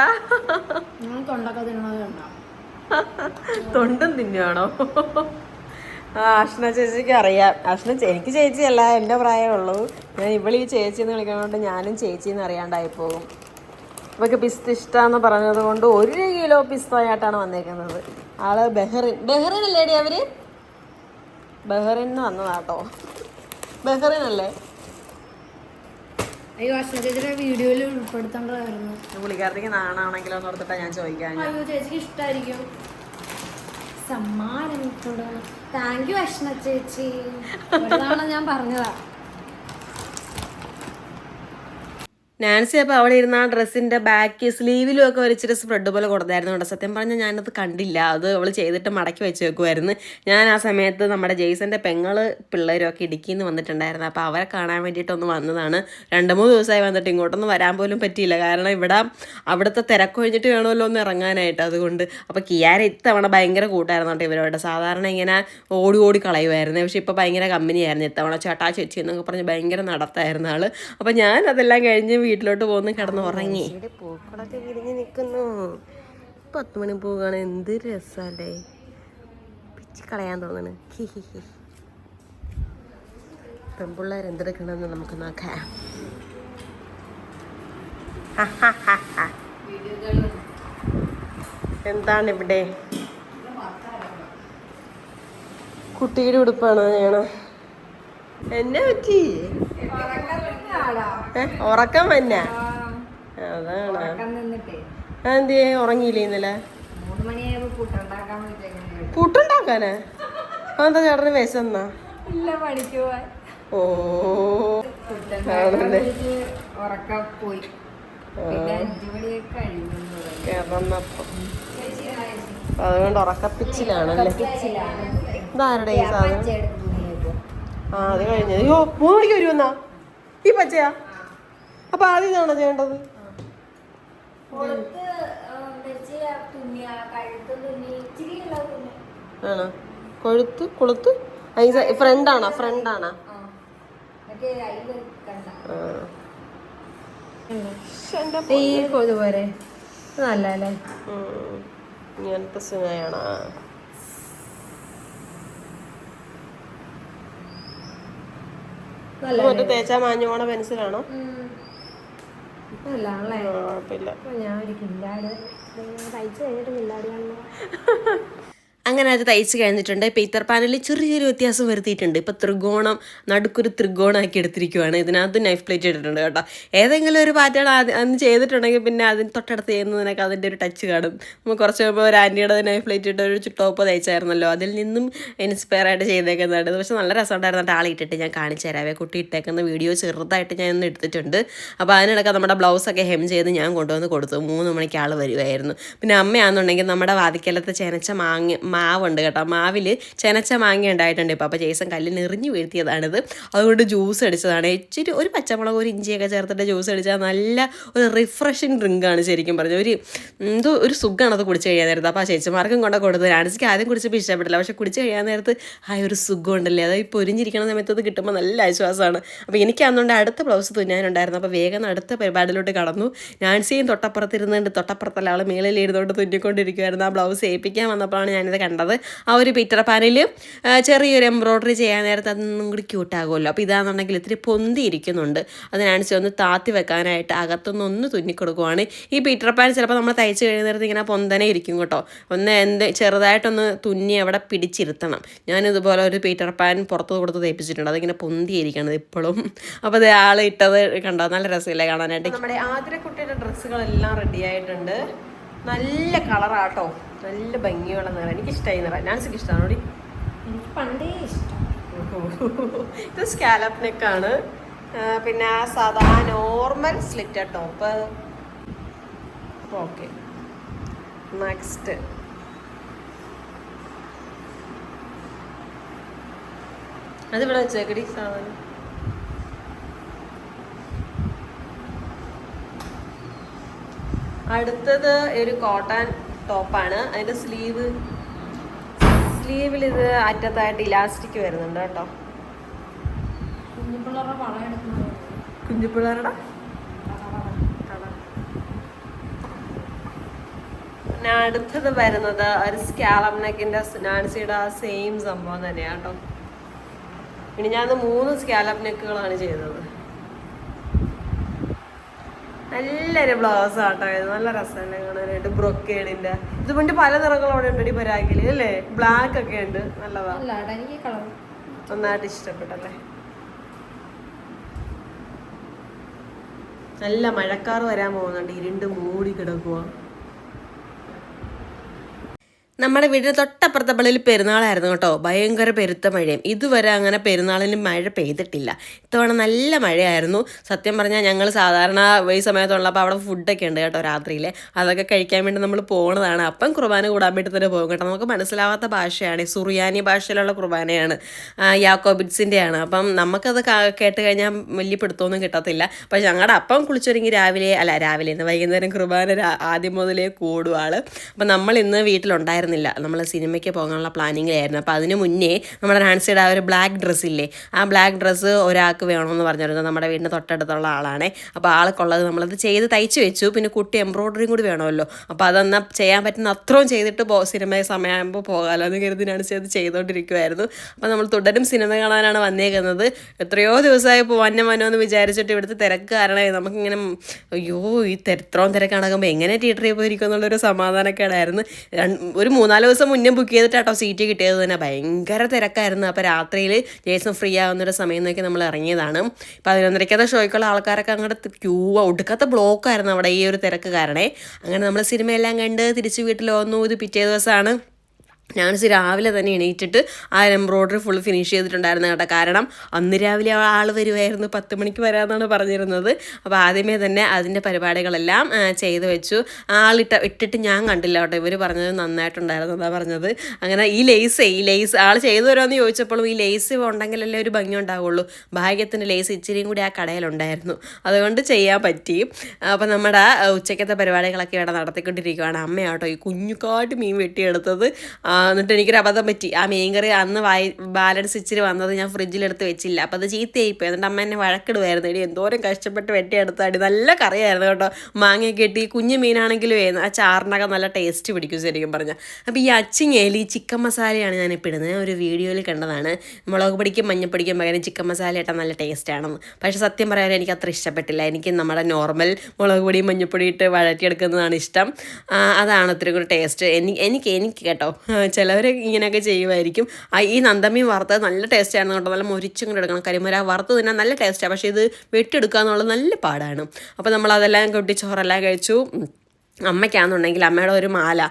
തൊണ്ടൊക്കെ ഉണ്ടാവും തൊണ്ടും തിന്നുവാണോ? ആ അഷ്ണ ചേച്ചിക്ക് അറിയാം. അഷ്ണ എനിക്ക് ചേച്ചിയല്ല എന്റെ പ്രായമുള്ളൂ ഞാൻ ഇവളീ ചേച്ചി എന്ന് വിളിക്കുന്നതുകൊണ്ട് ഞാനും ചേച്ചി എന്ന് അറിയാണ്ടായി പോകും. ഇവക്ക് പിസ്ത ഇഷ്ടമെന്ന് പറഞ്ഞത് കൊണ്ട് ഒരു കിലോ പിസ്തയായിട്ടാണ് വന്നേക്കുന്നത്. ആൾ ബഹ്റിൻ ബഹ്റിൻ അല്ലേടി അവർ? ബഹ്റിൻ വന്നതാട്ടോ ബഹ്റിൻ അല്ലേ അയ്യോ ചേച്ചിയുടെ വീഡിയോയിൽ ഉൾപ്പെടുത്തേണ്ടതായിരുന്നു പുള്ളിക്കാരത്തേക്ക് നാണാണെങ്കിലോ എന്ന് ഓർത്തിട്ടാ ഞാൻ ചോദിക്കാൻ അയ്യോ ചേച്ചിക്ക് ഇഷ്ടമായിരിക്കും സമ്മാനം താങ്ക് യു അഷ്ണ ചേച്ചി. ഞാൻ പറഞ്ഞതാ. നാൻസി അപ്പോൾ അവിടെ ഇരുന്ന ആ ഡ്രസ്സിന്റെ ബാക്ക് സ്ലീവിലും ഒക്കെ ഇച്ചിരി സ്പ്രെഡ് പോലെ കൊടുത്തായിരുന്നു കേട്ടോ. സത്യം പറഞ്ഞാൽ ഞാനത് കണ്ടില്ല. അത് അവൾ ചെയ്തിട്ട് മടക്കി വെച്ച് വെക്കുമായിരുന്നു ഞാൻ ആ സമയത്ത് നമ്മുടെ ജെയ്സന്റെ പെങ്ങൾ പിള്ളേരൊക്കെ ഇടുക്കിയിൽ നിന്ന് വന്നിട്ടുണ്ടായിരുന്നു. അപ്പോൾ അവരെ കാണാൻ വേണ്ടിയിട്ടൊന്ന് വന്നതാണ്. രണ്ട് മൂന്ന് ദിവസമായി വന്നിട്ട് ഇങ്ങോട്ടൊന്നും വരാൻ പോലും പറ്റിയില്ല. കാരണം ഇവിടെ അവിടുത്തെ തിരക്കൊഴിഞ്ഞിട്ട് വേണമല്ലോ ഒന്ന് ഇറങ്ങാനായിട്ട് അതുകൊണ്ട്. അപ്പോൾ കിയാര ഇത്തവണ ഭയങ്കര കൂട്ടായിരുന്നു കേട്ടോ ഇവരോട്. സാധാരണ ഇങ്ങനെ ഓടി ഓടി കളയുമായിരുന്നു പക്ഷേ ഇപ്പോൾ ഭയങ്കര കമ്പനിയായിരുന്നു. ഇത്തവണ ചേട്ടാ ചേച്ചി എന്നൊക്കെ പറഞ്ഞ് ഭയങ്കര നടത്തായിരുന്നു ആൾ അപ്പോൾ ഞാൻ അതെല്ലാം കഴിഞ്ഞ് വീട്ടിലോട്ട് പോകുന്നു കിടന്ന് ഉറങ്ങി. പൂക്കളൊക്കെ വിരിഞ്ഞ് നിൽക്കുന്നു പത്ത് മണി പോവുകയാണ്. എന്ത് രസല്ലേ? പിച്ചി കളയാൻ തോന്നണ്. പെമ്പിള്ളേർ പെൺപിള്ളേർ എന്തെടുക്കണമെന്ന് നമുക്ക് നോക്കാം. എന്താണ് ഇവിടെ? കുട്ടിയുടെ ഉടുപ്പാണ് ഞാൻ എന്നെ പറ്റി? ഉറക്കം വന്ന? അതാണ്. എന്തിയെ ഉറങ്ങിയില്ലേ ഇന്നലെ? പുട്ടുണ്ടാക്കാനാ? അതെന്താ ചേട്ടന് വിശന്നാ? ഇല്ല പഠിക്കുവാൻ ഓ. ആണല്ലേ ഉറക്കം പോയി. കഴിഞ്ഞു അതുകൊണ്ട് ഉറക്കപ്പിച്ചിലാണല്ലേ? ഇതാരുടെ ഈ സാധനം? ആ അത് കഴിഞ്ഞത്. അയ്യോ മൂന്ന് മണിക്ക് വരുമെന്നാ? ഈ പച്ചയാ അപ്പൊ ആദ്യം ഇതാണോ ചെയ്യേണ്ടത്? ആണോ? കൊഴുത്ത് കൊളുത്ത്? ഫ്രണ്ടാണോ ഫ്രണ്ടാണോ ഈ ഇങ്ങനത്തെ സുഖയാണോ? മറ്റേ തേച്ചാ മാഞ്ഞു പോണ പെൻസിലാണോ? കുഴപ്പമില്ല. ഞാൻ ഒരു കില്ലാടി തയ്ച്ചു കഴിഞ്ഞിട്ട് കില്ലാടിയാണല്ലോ അങ്ങനെ അത് തയ്ച്ച് കഴിഞ്ഞിട്ടുണ്ട്. പേത്തർ പാനിൽ ചെറിയ ചെറിയ വ്യത്യാസം വരുത്തിയിട്ടുണ്ട്. ഇപ്പം ത്രികോണം നടുക്കൊരു ത്രികോണമാക്കി എടുത്തിരിക്കുവാണ്. ഇതിനകത്ത് നൈഫ് പ്ലേറ്റ് ഇട്ടിട്ടുണ്ട് കേട്ടോ. ഏതെങ്കിലും ഒരു പാറ്റേൺ അന്ന് ചെയ്തിട്ടുണ്ടെങ്കിൽ പിന്നെ അതിന് തൊട്ടടുത്ത് ചെയ്യുന്നതിനൊക്കെ അതിന്റെ ഒരു ടച്ച് കാണും. നമ്മൾ കുറച്ച് മുമ്പ് ഒരു ആന്റിയുടെ നൈഫ് പ്ലേറ്റ് ഇട്ട് ഒരു ടോപ്പ് തയ്ച്ചായിരുന്നല്ലോ. അതിൽ നിന്നും ഇൻസ്പയർ ആയിട്ട് ചെയ്തേക്കുന്നതാണ് പക്ഷെ നല്ല രസമുണ്ടായിരുന്നു. കേട്ടോ ആളിട്ടിട്ട് ഞാൻ കാണിച്ചു തരാവേ കുട്ടി ഇട്ടേക്കുന്ന വീഡിയോ ചെറുതായിട്ട് ഞാൻ ഇന്ന് എടുത്തിട്ടുണ്ട്. അപ്പോൾ അതിനിടയ്ക്ക് നമ്മുടെ ബ്ലൗസൊക്കെ ഹെം ചെയ്ത് ഞാൻ കൊണ്ടുവന്ന് കൊടുത്തു. മൂന്ന് മണിക്ക് ആൾ വരുമായിരുന്നു പിന്നെ അമ്മയാണെന്നുണ്ടെങ്കിൽ നമ്മുടെ വാതിക്കലത്തെ ചേനച്ച മാങ്ങ മാവുണ്ട് കേട്ടോ. മാവിൽ ചെനച്ച മാങ്ങ ഉണ്ടായിട്ടുണ്ട്. ഇപ്പോൾ അപ്പോൾ ജേസൺ കല്ലിൽ നിറഞ്ഞു വീഴ്ത്തിയതാണിത്. അതുകൊണ്ട് ജ്യൂസ് അടിച്ചതാണ്. ഇച്ചിരി ഒരു പച്ചമുളക് ഒരു ഇഞ്ചിയൊക്കെ ചേർത്തിട്ട് ജ്യൂസ് അടിച്ചാൽ നല്ല ഒരു റിഫ്രഷിങ് ഡ്രിങ്കാണ് ശരിക്കും പറഞ്ഞത് ഒരു എന്തോ ഒരു സുഖമാണ് അത് കുടിച്ച് കഴിയാൻ നേരത്ത്. അപ്പോൾ ആ ചേച്ചിമാർക്കും കൊണ്ട് കൊടുത്തത്. ആൻസിക്ക് ആദ്യം കുടിച്ചപ്പോൾ ഇഷ്ടപ്പെട്ടില്ല. പക്ഷെ കുടിച്ച് കഴിയാൻ നേരത്ത് ആ ഒരു സുഖമുണ്ടല്ലേ? അത് ഈ പൊരിഞ്ഞിരിക്കണ സമയത്ത് അത് കിട്ടുമ്പോൾ നല്ല ആശ്വാസമാണ്. അപ്പോൾ എനിക്ക് അന്നുകൊണ്ട് അടുത്ത ബ്ലൗസ് തുന്നാനുണ്ടായിരുന്നു. അപ്പോൾ വേഗം അടുത്ത പരിപാടിയിലോട്ട് കടന്നു. നാൻസിയും തൊട്ടപ്പുറത്തിരുന്നുണ്ട് തൊട്ടപ്പുറത്തുള്ള ആൾ മേളിൽ ഇരുന്നുകൊണ്ട് തുന്നിക്കൊണ്ടിരിക്കുമായിരുന്നു ആ ബ്ലൗസ് ഏൽപ്പിക്കാൻ വന്നപ്പോഴാണ് ഞാനിത് കണ്ടത് ആ ഒരു പീറ്റർ പാനിൽ ചെറിയൊരു എംബ്രോയ്ഡറി ചെയ്യാൻ നേരത്തെ അതൊന്നും കൂടി ക്യൂട്ടാകുമല്ലോ അപ്പോൾ ഇതാണെന്നുണ്ടെങ്കിൽ ഇത്തിരി പൊന്തി ഇരിക്കുന്നുണ്ട് അതിനനുസരിച്ച് ഒന്ന് താത്തി വെക്കാനായിട്ട് അകത്തുനിന്ന് ഒന്ന് തുന്നിക്കൊടുക്കുവാണ്. ഈ പീറ്റർ പാൻ ചിലപ്പോൾ നമ്മൾ തയ്ച്ച് കഴിയുന്നേരത്ത് ഇങ്ങനെ പൊന്തനെ ഇരിക്കും കേട്ടോ. ഒന്ന് എന്ത് ചെറുതായിട്ടൊന്ന് തുന്നി അവിടെ പിടിച്ചിരുത്തണം. ഞാനിതുപോലെ ഒരു പീറ്റർ പാൻ പുറത്ത് കൊടുത്ത് തയ്പ്പിച്ചിട്ടുണ്ട് അതിങ്ങനെ പൊന്തിയിരിക്കണത് ഇപ്പോഴും അപ്പോൾ അത് ആൾ ഇട്ടത് കണ്ടോ? നല്ല രസമില്ലേ കാണാനായിട്ട്. നമ്മുടെ ആതിരക്കുട്ടിയുടെ ഡ്രസ്സുകളെല്ലാം റെഡി ആയിട്ടുണ്ട്. നല്ല കളറാട്ടോ നല്ല ഭംഗിയുള്ള നിറം. എനിക്ക് ഇഷ്ടമായി നിറം. നാൻസിക്ക് ഇഷ്ടമാണോ എനിക്ക് പണ്ടേ ഇഷ്ടം. ഇത് സ്കാലപ്പ് നെക്കാണ് പിന്നെ സാധാ normal slit top okay next അതിവിടെ വെച്ചേക്കടി സാധനം. അടുത്തത് ഒരു കോട്ടൺ ടോപ്പാണ്. അതിന്റെ സ്ലീവ് സ്ലീവിൽ ഇത് അറ്റത്തായിട്ട് ഇലാസ്റ്റിക് വരുന്നുണ്ട് കേട്ടോ. കുഞ്ഞിപ്പിള്ളേരുടെ പിന്നെ അടുത്തത് വരുന്നത് ഒരു സ്കാലം നെക്കിന്റെ നാൻസിയുടെ ആ സെയിം സംഭവം തന്നെയാണ് കേട്ടോ. ഇനി ഞാൻ മൂന്ന് സ്കാലം നെക്കുകളാണ് ചെയ്തത്. നല്ലൊരു ബ്ലൗസ് ആട്ടോ ഇത്. നല്ല രസമുണ്ട് കാണാനായിട്ട്. ബ്രൊക്കേഡിന്റെ. ഇത് കൊണ്ട് പല നിറങ്ങളും അവിടെ ഉണ്ട് പരാഗിൽ അല്ലേ? ബ്ലാക്ക് ഒക്കെ ഉണ്ട്. നല്ലതാ. നന്നായിട്ട് ഇഷ്ടപ്പെട്ടല്ലേ നല്ല മഴക്കാർ വരാൻ പോകുന്നുണ്ട്. ഇരുണ്ട് മൂടി കിടക്കുക നമ്മുടെ വീടിന് തൊട്ടപ്പുറത്തെ പള്ളിയിൽ പെരുന്നാളായിരുന്നു കേട്ടോ. ഭയങ്കര പെരുത്ത മഴയും. ഇതുവരെ അങ്ങനെ പെരുന്നാളിന് മഴ പെയ്തിട്ടില്ല. ഇത്തവണ നല്ല മഴയായിരുന്നു. സത്യം പറഞ്ഞാൽ ഞങ്ങൾ സാധാരണ ഈ സമയത്തുള്ളപ്പോൾ അവിടെ ഫുഡൊക്കെ ഉണ്ട് കേട്ടോ രാത്രിയിൽ അതൊക്കെ കഴിക്കാൻ വേണ്ടി നമ്മൾ പോകുന്നതാണ് അപ്പം കുർബാന കൂടാൻ വേണ്ടി തന്നെ പോകും കേട്ടോ. നമുക്ക് മനസ്സിലാവാത്ത ഭാഷയാണ്. സുറിയാനി ഭാഷയിലുള്ള കുർബാനയാണ്. യാക്കോബിറ്റ്സിന്റെയാണ് അപ്പം നമുക്കത് കേട്ട് കഴിഞ്ഞാൽ വലിയ പിടുത്തമൊന്നും കിട്ടത്തില്ല. പക്ഷെ ഞങ്ങളുടെ അപ്പം കുളിച്ചൊരുങ്ങി രാവിലെ അല്ല രാവിലെ ഇന്ന് വൈകുന്നേരം കുർബാന ആദ്യം മുതലേ കൂടുവാൾ. അപ്പം നമ്മൾ ഇന്ന് വീട്ടിലുണ്ടായിരുന്നില്ല നമ്മൾ സിനിമയ്ക്ക് പോകാനുള്ള പ്ലാനിങ്ങിലായിരുന്നു. അപ്പോൾ അതിന് മുന്നേ നമ്മുടെ നാൻസിയുടെ ആ ഒരു ബ്ലാക്ക് ഡ്രസ്സ് ഇല്ലേ? ആ ബ്ലാക്ക് ഡ്രസ്സ് ഒരാൾക്ക് വേണമെന്ന് പറഞ്ഞിരുന്നത് നമ്മുടെ വീടിന്റെ തൊട്ടടുത്തുള്ള ആളാണേ. അപ്പോൾ ആൾക്കുള്ളത് നമ്മളത് ചെയ്ത് തയ്ച്ച് വെച്ചു. പിന്നെ കുട്ടി എംബ്രോയ്ഡറിയും കൂടി വേണമല്ലോ. അപ്പോൾ അതെന്നാൽ ചെയ്യാൻ പറ്റുന്ന അത്രയും ചെയ്തിട്ട് പോ സിനിമ സമയമാകുമ്പോൾ പോകാമല്ലോ എന്ന് കരുതി നാൻസി അത് ചെയ്തുകൊണ്ടിരിക്കുമായിരുന്നു അപ്പോൾ നമ്മൾ തുടരും സിനിമ കാണാനാണ് വന്നേക്കുന്നത്. എത്രയോ ദിവസമായി പോവാൻ വന്നോ എന്ന് വിചാരിച്ചിട്ട് ഇവിടുത്തെ തിരക്ക് കാരണമായി നമുക്കിങ്ങനെ അയ്യോ ഈ തെരത്രോം തിരക്കാണാകുമ്പോൾ എങ്ങനെ തിയേറ്ററിൽ പോയിരിക്കും എന്നുള്ളൊരു സമാധാനക്കേടായിരുന്നു ഒരു മൂന്നാൽ ദിവസം മുന്നേ ബുക്ക് ചെയ്തിട്ടാട്ടോ സീറ്റ് കിട്ടിയത് തന്നെ. ഭയങ്കര തിരക്കായിരുന്നു. അപ്പോൾ രാത്രിയിൽ ജേസൺ ഫ്രീ ആകുന്നൊരു സമയം നോക്കി നമ്മൾ ഇറങ്ങിയതാണ്. പതിനൊന്നരയ്ക്കത്തെ ഷോയ്ക്കുള്ള ആൾക്കാരൊക്കെ അങ്ങോട്ട് ക്യൂ ഒടുക്കത്തെ ബ്ലോക്കായിരുന്നു അവിടെ ഈ ഒരു തിരക്ക് കാരണേ. അങ്ങനെ നമ്മൾ സിനിമയെല്ലാം കണ്ട് തിരിച്ച് വീട്ടിൽ വന്നു. ഇത് പിറ്റേ ദിവസമാണ് ഞാനിച്ച് രാവിലെ തന്നെ എണീറ്റിട്ട് ആ എംബ്രോയ്ഡറി ഫുൾ ഫിനിഷ് ചെയ്തിട്ടുണ്ടായിരുന്നു കേട്ടോ. കാരണം അന്ന് രാവിലെ ആൾ വരുമായിരുന്നു പത്ത് മണിക്ക് വരാമെന്നാണ് പറഞ്ഞിരുന്നത്. അപ്പോൾ ആദ്യമേ തന്നെ അതിന്റെ പരിപാടികളെല്ലാം ചെയ്തു വെച്ചു. ആളിട്ട ഇട്ടിട്ട് ഞാൻ കണ്ടില്ല കേട്ടോ. ഇവർ പറഞ്ഞത് നന്നായിട്ടുണ്ടായിരുന്നു എന്നാണ് പറഞ്ഞത്. അങ്ങനെ ഈ ലേസ് ഈ ലേസ് ആൾ ചെയ്തു തരുമെന്ന് ചോദിച്ചപ്പോഴും ഈ ലേസ് ഉണ്ടെങ്കിലല്ലേ ഒരു ഭംഗി ഉണ്ടാവുള്ളൂ. ഭാഗ്യത്തിന്റെ ലേസ് ഇച്ചിരിയും കൂടി ആ കടയിലുണ്ടായിരുന്നു. അതുകൊണ്ട് ചെയ്യാൻ പറ്റി. അപ്പോൾ നമ്മുടെ ഉച്ചയ്ക്കത്തെ പരിപാടികളൊക്കെ ഇവിടെ നടത്തിക്കൊണ്ടിരിക്കുകയാണ് അമ്മയാട്ടോ ഈ കുഞ്ഞുക്കാട്ട് മീൻ വെട്ടിയെടുത്തത്. എന്നിട്ട് എനിക്കൊരു അബദ്ധം പറ്റി. ആ മീൻ കറി അന്ന് വായി ബാലൻസ് ഇച്ചിരി വന്നത് ഞാൻ ഫ്രിഡ്ജിലെടുത്ത് വെച്ചില്ല. അപ്പോൾ അത് ചീത്തയായിപ്പോയി. എന്നിട്ട് അമ്മ എന്നെ വഴക്കിടുമായിരുന്നു എടി എന്തോരം കഷ്ടപ്പെട്ട് വെട്ടിയെടുത്താടി നല്ല കറിയായിരുന്നു കേട്ടോ. മാങ്ങയൊക്കെ ഇട്ട് കുഞ്ഞു മീനാണെങ്കിലും ആ ചാറിനൊക്കെ നല്ല ടേസ്റ്റ് പിടിക്കും ശരിക്കും പറഞ്ഞാൽ അപ്പോൾ ഈ അച്ചിങ്ങയിൽ ഈ ചിക്കൻ മസാലയാണ് ഞാൻ ഇപ്പോൾ ഇടുന്നത് ഒരു വീഡിയോയിൽ കണ്ടതാണ്. മുളക് പൊടിക്കും മഞ്ഞപ്പൊടിക്കും പകരം ചിക്കൻ മസാല ഇട്ടാൽ നല്ല ടേസ്റ്റാണെന്ന്. പക്ഷേ സത്യം പറയാൻ എനിക്ക് അത്ര ഇഷ്ടപ്പെട്ടില്ല. എനിക്ക് നമ്മുടെ നോർമൽ മുളക് പൊടി മഞ്ഞപ്പൊടി ഇട്ട് വഴറ്റിയെടുക്കുന്നതാണ് ഇഷ്ടം. അതാണ് ഒത്തിരി കൂടി ടേസ്റ്റ്. എനിക്ക് എനിക്ക് കേട്ടോ. ചിലവർ ഇങ്ങനെയൊക്കെ ചെയ്യുമായിരിക്കും ഈ നന്ദമീൻ വറുത്തത് നല്ല ടേസ്റ്റ് ആയിരുന്നു കേട്ടോ. നല്ല മുരിച്ചും കൂടെ എടുക്കണം. കരിമുര വറുത്ത് തിന്നാൻ നല്ല ടേസ്റ്റാണ് പക്ഷേ ഇത് വെട്ടിയെടുക്കുക എന്നുള്ളത് നല്ല പാടാണ്. അപ്പോൾ നമ്മൾ അതെല്ലാം കൊട്ടി ചോറെല്ലാം കഴിച്ചു. അമ്മയ്ക്കാണെന്നുണ്ടെങ്കിൽ അമ്മയുടെ ഒരു മാല.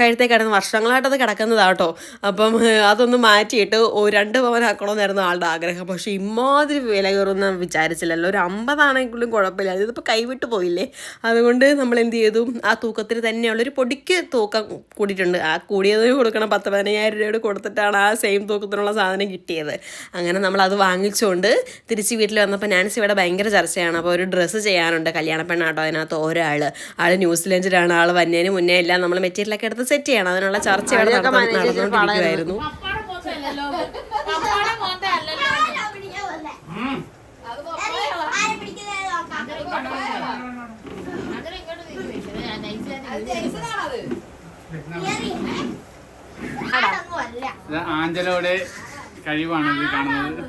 കഴുത്തേ കിടന്ന് വർഷങ്ങളായിട്ടത് കിടക്കുന്നതാട്ടോ. അപ്പം അതൊന്ന് മാറ്റിയിട്ട് രണ്ട് പവനാക്കണമെന്നായിരുന്നു ആളുടെ ആഗ്രഹം. പക്ഷേ ഇമ്മാതിരി വില കയറുമെന്ന് വിചാരിച്ചില്ലല്ലോ. ഒരു അമ്പതാണെങ്കിലും കുഴപ്പമില്ല. ഇതിപ്പോൾ കൈവിട്ട് പോയില്ലേ? അതുകൊണ്ട് നമ്മൾ എന്ത് ചെയ്തു? ആ തൂക്കത്തിൽ തന്നെയുള്ള ഒരു പൊടിക്ക് തൂക്കം കൂടിയിട്ടുണ്ട്. ആ കൂടിയതിന് കൊടുക്കണം. പത്ത് പതിനയ്യായിരം രൂപയോട് കൊടുത്തിട്ടാണ് ആ സെയിം തൂക്കത്തിനുള്ള സാധനം കിട്ടിയത്. അങ്ങനെ നമ്മൾ അത് വാങ്ങിച്ചുകൊണ്ട് തിരിച്ച് വീട്ടിൽ വന്നപ്പോൾ നാൻസി ഇവിടെ ഭയങ്കര ചർച്ചയാണ്. അപ്പോൾ ഒരു ഡ്രസ്സ് ചെയ്യാനുണ്ട്. കല്യാണ പെണ്ണാട്ടോ അതിനകത്ത് ഒരാൾ ആൾ ന്യൂസിലൻഡിലാണ് ആൾ വന്നതിന് മുന്നേ എല്ലാം നമ്മൾ മെറ്റീരിയലൊക്കെ എടുത്ത് സെറ്റ് ചെയ്യണം. അതിനുള്ള ചർച്ച നടന്നുകൊണ്ടിരിക്കുമായിരുന്നു ആഞ്ചലോടെ കഴിവാണ് കാണുന്നത്.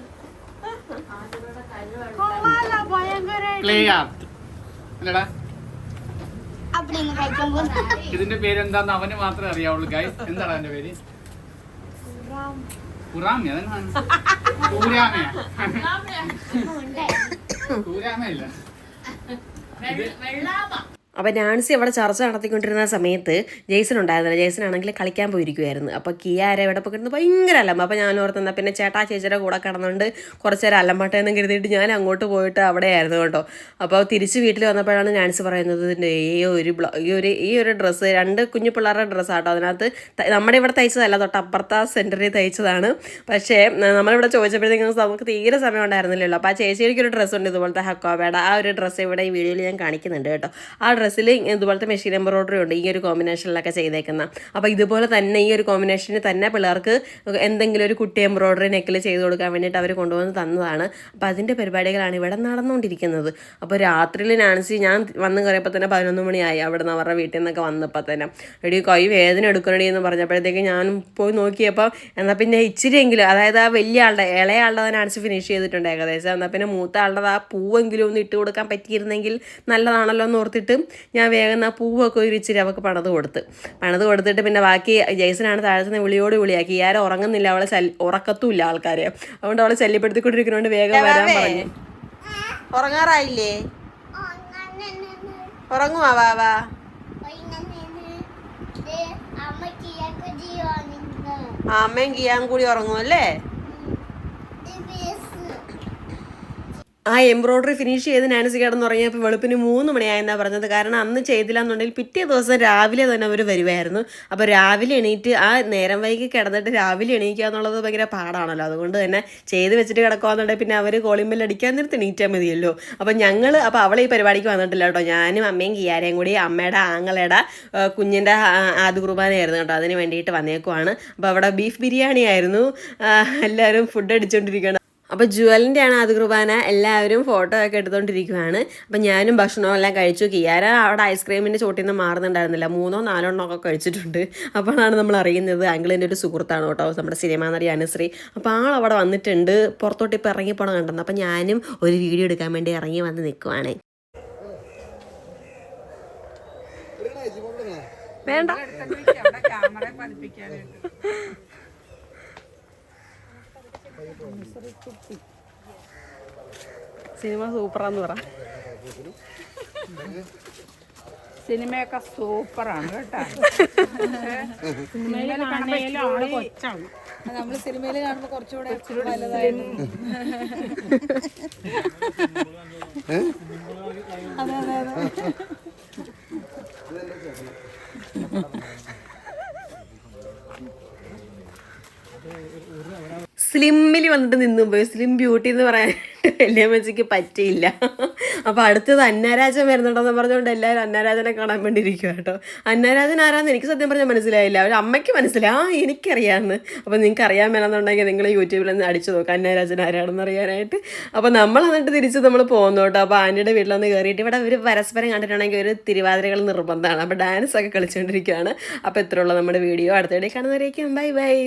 പ്ലേ ആർട്ട് അല്ലടാ. ഇതിന്റെ പേര് എന്താന്ന് അവന് മാത്രമേ അറിയാവുള്ളൂ ഗൈസ് എന്താണ് അവന്റെ പേര്? അതെന്നാണ്? ഊരാമയ ഊരാമയല്ല അപ്പോൾ നാൻസി അവിടെ ചർച്ച നടത്തിക്കൊണ്ടിരുന്ന സമയത്ത് ജെയ്സൺ ഉണ്ടായിരുന്നില്ല. ജെയ്സൺ ആണെങ്കിൽ കളിക്കാൻ പോയിരിക്കുമായിരുന്നു അപ്പോൾ കിയാര ഇവിടെ പോയി ഭയങ്കര അലമ്പ. അപ്പോൾ ഞാൻ ഓർത്തുന്ന പിന്നെ ചേട്ടാ ചേച്ചിയുടെ കൂടെ കിടന്നുകൊണ്ട് കുറച്ച് നേരം അലമ്പട്ടെ എന്ന് കരുതിയിട്ട് ഞാൻ അങ്ങോട്ട് പോയിട്ട് അവിടെയായിരുന്നു കേട്ടോ. അപ്പോൾ തിരിച്ച് വീട്ടിൽ വന്നപ്പോഴാണ് നാൻസി പറയുന്നത് ഈ ഒരു ഈ ഒരു ഈ ഒരു ഡ്രസ്സ് രണ്ട് കുഞ്ഞു പിള്ളേരുടെ ഡ്രസ്സാട്ടോ അതിനകത്ത് നമ്മുടെ ഇവിടെ തയ്ച്ചതല്ല തൊട്ടപ്പുറത്തെ സെന്ററിൽ തയ്ച്ചതാണ്. പക്ഷേ നമ്മളിവിടെ ചോദിച്ചപ്പോഴത്തേക്കും നമുക്ക് തീരെ സമയം ഉണ്ടായിരുന്നില്ലല്ലോ. അപ്പോൾ ആ ചേച്ചിക്ക് ഒരു ഡ്രസ്സ് ഉണ്ട് ഇതുപോലത്തെ ഹക്കോബേട ആ ഒരു ഡ്രസ്സ് ഇവിടെ ഈ വീഡിയോയിൽ ഞാൻ കാണിക്കുന്നുണ്ട് കേട്ടോ. ആ ഡ്രസ്സിൽ ഇതുപോലത്തെ മെഷീൻ എംബ്രോയിഡറി ഉണ്ട്. ഈ ഒരു കോമ്പിനേഷനിലൊക്കെ ചെയ്തേക്കുന്ന. അപ്പോൾ ഇതുപോലെ തന്നെ ഈ ഒരു കോമ്പിനേഷന് തന്നെ പിള്ളേർക്ക് എന്തെങ്കിലും ഒരു കുട്ടി എംബ്രോയിഡറി നെക്കിൽ ചെയ്ത് കൊടുക്കാൻ വേണ്ടിയിട്ട് അവർ കൊണ്ടുവന്ന് തന്നതാണ്. അപ്പോൾ അതിന്റെ പരിപാടികളാണ് ഇവിടെ നടന്നുകൊണ്ടിരിക്കുന്നത് അപ്പോൾ രാത്രിയിൽ നാൻസി ഞാൻ വന്ന് കയറിയപ്പോൾ തന്നെ പതിനൊന്ന് മണിയായി അവിടെ നിന്ന് അവരുടെ വീട്ടിൽ നിന്നൊക്കെ വന്നപ്പോൾ തന്നെ. എടി കൈ വേദന എടുക്കണടി എന്ന് പറഞ്ഞപ്പോഴത്തേക്ക് ഞാൻ പോയി നോക്കിയപ്പോൾ എന്നാൽ പിന്നെ ഇച്ചിരിയെങ്കിലും അതായത് ആ വലിയ ആളുടെ ഇളയ ആളുടെ നാൻസി ഫിനിഷ് ചെയ്തിട്ടുണ്ട് ഏകദേശം. എന്നാൽ പിന്നെ മൂത്ത ആളുടെ ആ പൂവെങ്കിലും ഒന്ന് ഇട്ട് കൊടുക്കാൻ പറ്റിയിരുന്നെങ്കിൽ നല്ലതാണല്ലോ എന്ന് ഓർത്തിട്ട് ഞാൻ വേഗം ആ പൂവൊക്കെ ഒരു ഇച്ചിരി അവൾക്ക് പണത് കൊടുത്ത്. പണത് കൊടുത്തിട്ട് പിന്നെ ബാക്കി ജയ്സനാണ് താഴത്തുനിന്ന് വിളിയോട് വിളിയാക്കി. ആരും ഉറങ്ങുന്നില്ല അവളെ ശല്യ ഉറക്കത്തുമില്ല ആൾക്കാരെ. അതുകൊണ്ട് അവളെ ശല്യപ്പെടുത്തിക്കൊണ്ടിരിക്കുന്നതുകൊണ്ട് വേഗം വരാൻ പറഞ്ഞു. ഉറങ്ങാറായില്ലേ? ഉറങ്ങുവാ വാവാ അമ്മയും കിയാൻ കൂടി ഉറങ്ങുമല്ലേ ആ എംബ്രോയ്ഡറി ഫിനിഷ് ചെയ്ത് നാൻസി തുടങ്ങിയപ്പോൾ വെളുപ്പിന് മൂന്ന് മണിയായെന്നാണ് പറഞ്ഞത്. കാരണം അന്ന് ചെയ്തില്ല എന്നുണ്ടെങ്കിൽ പിറ്റേ ദിവസം രാവിലെ തന്നെ അവർ വരുമായിരുന്നു അപ്പോൾ രാവിലെ എണീറ്റ് ആ നേരം വൈകി കിടന്നിട്ട് രാവിലെ എണീക്കുക എന്നുള്ളത് ഭയങ്കര പാടാണല്ലോ. അതുകൊണ്ട് തന്നെ ചെയ്ത് വെച്ചിട്ട് കിടക്കുകയെന്നുണ്ടെങ്കിൽ പിന്നെ അവർ കോളിമ്പൽ അടിക്കാൻ നേരത്ത് എണീറ്റാൽ മതിയല്ലോ. അപ്പോൾ ഞങ്ങൾ അപ്പോൾ അവളെ ഈ പരിപാടിക്ക് വന്നിട്ടില്ല കേട്ടോ. ഞാനും അമ്മയും കിയാരയും കൂടി അമ്മയുടെ ആങ്ങളയുടെ കുഞ്ഞിന്റെ ആദ്യ കുർബാനയായിരുന്നു കേട്ടോ. അതിന് വേണ്ടിയിട്ട് വന്നേക്കുവാണ്. അപ്പോൾ അവിടെ ബീഫ് ബിരിയാണി ആയിരുന്നു എല്ലാവരും ഫുഡ് അടിച്ചുകൊണ്ടിരിക്കുകയാണ് അപ്പോൾ ജുവലിന്റെ ആണ് ആദ്യ കുർബാന. എല്ലാവരും ഫോട്ടോ ഒക്കെ എടുത്തുകൊണ്ടിരിക്കുകയാണ് അപ്പോൾ ഞാനും ഭക്ഷണവും എല്ലാം കഴിച്ചു. കിയാര അവിടെ ഐസ്ക്രീമിന്റെ ചോട്ടിൽ നിന്ന് മാറുന്നുണ്ടായിരുന്നില്ല. മൂന്നോ നാലോ എണ്ണമൊക്കെ കഴിച്ചിട്ടുണ്ട്. അപ്പോഴാണ് നമ്മൾ അറിയുന്നത് അങ്കിളിന്റെ ഒരു സുഹൃത്താണ് കേട്ടോ നമ്മുടെ സിനിമാ നടി അനുശ്രീ. അപ്പോൾ ആൾ അവിടെ വന്നിട്ടുണ്ട്. പുറത്തോട്ട് ഇപ്പോൾ ഇറങ്ങിപ്പോണം കണ്ടെന്ന് അപ്പോൾ ഞാനും ഒരു വീഡിയോ എടുക്കാൻ വേണ്ടി ഇറങ്ങി വന്ന് നിൽക്കുവാണ് വേണ്ട. അവിടെ ക്യാമറ പതിപ്പിക്കാനായിട്ട്. സിനിമ സൂപ്പറാന്ന് പറ. സിനിമയൊക്കെ സൂപ്പറാണ് കേട്ടോ. നമ്മൾ സിനിമയിൽ കാണുമ്പോൾ കുറച്ചുകൂടെ അതെ അതെ അതെ. സ്ലിമ്മിൽ വന്നിട്ട് നിന്നു പോയി. സ്ലിം ബ്യൂട്ടി എന്ന് പറയാൻ വല്യമ്മച്ചിക്ക് പറ്റിയില്ല. അപ്പോൾ അടുത്തത് അന്നരാജൻ വരുന്നുണ്ടെന്ന് പറഞ്ഞുകൊണ്ട് എല്ലാവരും അന്നരാജനെ കാണാൻ വേണ്ടി ഇരിക്കുക കേട്ടോ. അന്നരാജൻ ആരാന്ന് എനിക്ക് സത്യം പറഞ്ഞാൽ മനസ്സിലായില്ല. അവർ അമ്മയ്ക്ക് മനസ്സിലായി. ആ എനിക്കറിയാമെന്ന് അപ്പോൾ നിങ്ങൾക്ക് അറിയാൻ വേണമെന്നുണ്ടെങ്കിൽ നിങ്ങൾ യൂട്യൂബിൽ ഒന്ന് അടിച്ചു നോക്കാം അന്നരാജൻ ആരാണെന്ന് അറിയാനായിട്ട്. അപ്പോൾ നമ്മൾ എന്നിട്ട് തിരിച്ച് നമ്മൾ പോകുന്നു കേട്ടോ. അപ്പോൾ ആന്റിയുടെ വീട്ടിലൊന്ന് കയറിയിട്ട് ഇവിടെ ഒരു പരസ്പരം കണ്ടിട്ടുണ്ടെങ്കിൽ ഒരു തിരുവാതിരകൾ നിർബന്ധമാണ്. അപ്പോൾ ഡാൻസ് ഒക്കെ കളിച്ചുകൊണ്ടിരിക്കുകയാണ് അപ്പോൾ ഇത്രയുള്ള നമ്മുടെ വീഡിയോ. അടുത്തിടെ കാണുന്നവരേക്കും. Bye bye